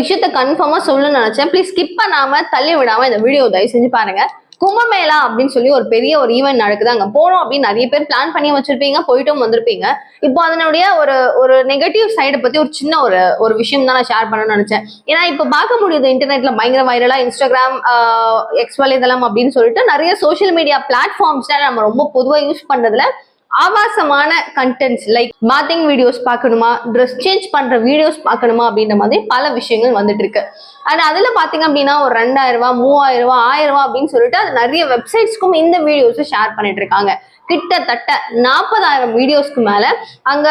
விஷயத்த கன்ஃபார்மா சொல்லணும்னு நினைச்சேன். ப்ளீஸ் ஸ்கிப் பண்ணாம தள்ளி விடாம இந்த வீடியோ தயவு செஞ்சு பாருங்க. கும்பமேளா அப்படின்னு சொல்லி ஒரு பெரிய ஒரு ஈவெண்ட் நடக்குது. அங்க போனோம் அப்படின்னு நிறைய பேர் பிளான் பண்ணி வச்சிருப்பீங்க போயிட்டும் வந்திருப்பீங்க. இப்போ அதனுடைய ஒரு ஒரு நெகட்டிவ் சைடை பத்தி ஒரு சின்ன ஒரு ஒரு விஷயம் தான் நான் ஷேர் பண்ணணும்னு நினைச்சேன். ஏன்னா இப்போ பார்க்க முடியுது இன்டர்நெட்ல பயங்கர வைரலா இன்ஸ்டாகிராம் எக்ஸ் வலைதளம் அப்படின்னு சொல்லிட்டு நிறைய சோஷியல் மீடியா பிளாட்ஃபார்ம்ஸ்ல நம்ம ரொம்ப பொதுவா யூஸ் பண்றதுல ஆபாசமான கண்டென்ட்ஸ் லைக் பாத்திங் வீடியோஸ் பார்க்கணுமா? ட்ரெஸ் சேஞ்ச் பண்ற வீடியோஸ் பார்க்கணுமா? அப்படின்ற மாதிரி பல விஷயங்கள் வந்துட்டு இருக்கு அண்ட் அதுல பாத்தீங்க அப்படின்னா ஒரு ரெண்டாயிரம் ரூபாய் மூவாயிரம் ரூபாய் ஆயிரம் ரூபாய் அப்படின்னு சொல்லிட்டு அது நிறைய வெப்சைட்ஸ்க்கும் இந்த வீடியோஸ் ஷேர் பண்ணிட்டு இருக்காங்க கிட்டத்தட்ட நாற்பதாயிரம் வீடியோஸ்க்கு மேல அங்க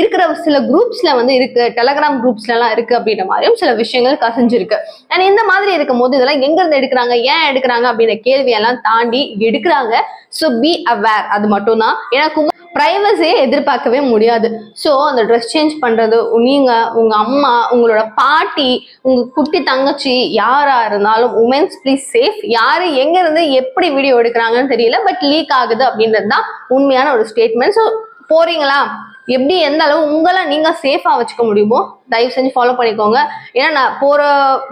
இருக்கிற சில குரூப்ஸ்ல வந்து இருக்கு. டெலகிராம் குரூப்ஸ்ல எல்லாம் இருக்கு அப்படின்ற மாதிரியும் சில விஷயங்கள் கசிஞ்சிருக்கு. அண்ட் இந்த மாதிரி இருக்கும் போது இதெல்லாம் எங்க இருந்து எடுக்கிறாங்க? ஏன் எடுக்கிறாங்க? அப்படின்ற கேள்வியெல்லாம் தாண்டி எடுக்கிறாங்க. ஸோ பி அவேர் அது மட்டும்தான். ஏன்னா கும்ப ப்ரைவசியை எதிர்பார்க்கவே முடியாது. ஸோ அந்த ட்ரெஸ் சேஞ்ச் பண்றது நீங்க உங்க அம்மா உங்களோட பாட்டி உங்க குட்டி தங்கச்சி யாரா இருந்தாலும் உமன்ஸ் ப்ளீஸ் சேஃப் யாரு எங்க இருந்து எப்படி வீடியோ எடுக்கிறாங்கன்னு தெரியல பட் லீக் ஆகுது அப்படின்றது தான் உண்மையான ஒரு ஸ்டேட்மெண்ட் ஸோ போறீங்களா? எப்படி எந்த அளவு உங்களை நீங்க சேஃபா வச்சுக்க முடியுமோ தயவு செஞ்சு ஃபாலோ பண்ணிக்கோங்க. ஏன்னா நான் போற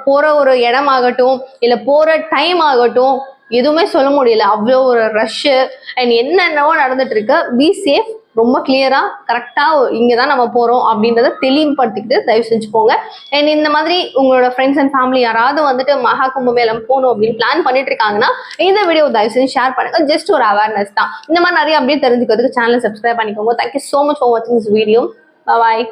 போற ஒரு இடமாகட்டும் இல்ல போற டைம் ஆகட்டும் எதுவுமே சொல்ல முடியல. அவ்வளோ ஒரு ரஷ்ஷு அண்ட் என்னென்னவோ நடந்துட்டு இருக்கு பி சேஃப் ரொம்ப கிளியரா கரெக்டா இங்க தான் நம்ம போறோம் அப்படின்றத தெளிவுபடுத்திக்கிட்டு தயவு செஞ்சு போங்க. அண்ட் இந்த மாதிரி உங்களோட ஃப்ரெண்ட்ஸ் அண்ட் ஃபேமிலி யாராவது வந்துட்டு மகா கும்பமேளம் போகணும் அப்படின்னு பிளான் பண்ணிட்டு இருக்காங்கன்னா இந்த வீடியோ தயவு செஞ்சு ஷேர் பண்ணுங்க. ஜஸ்ட் ஒரு அவேர்னஸ் தான். இந்த மாதிரி நிறைய அப்படியே தெரிஞ்சுக்கிறதுக்கு சேனலை சப்ஸ்கிரைப் பண்ணிக்கோங்க. Thank you so much for வாட்சிங் திஸ் வீடியோ பாய்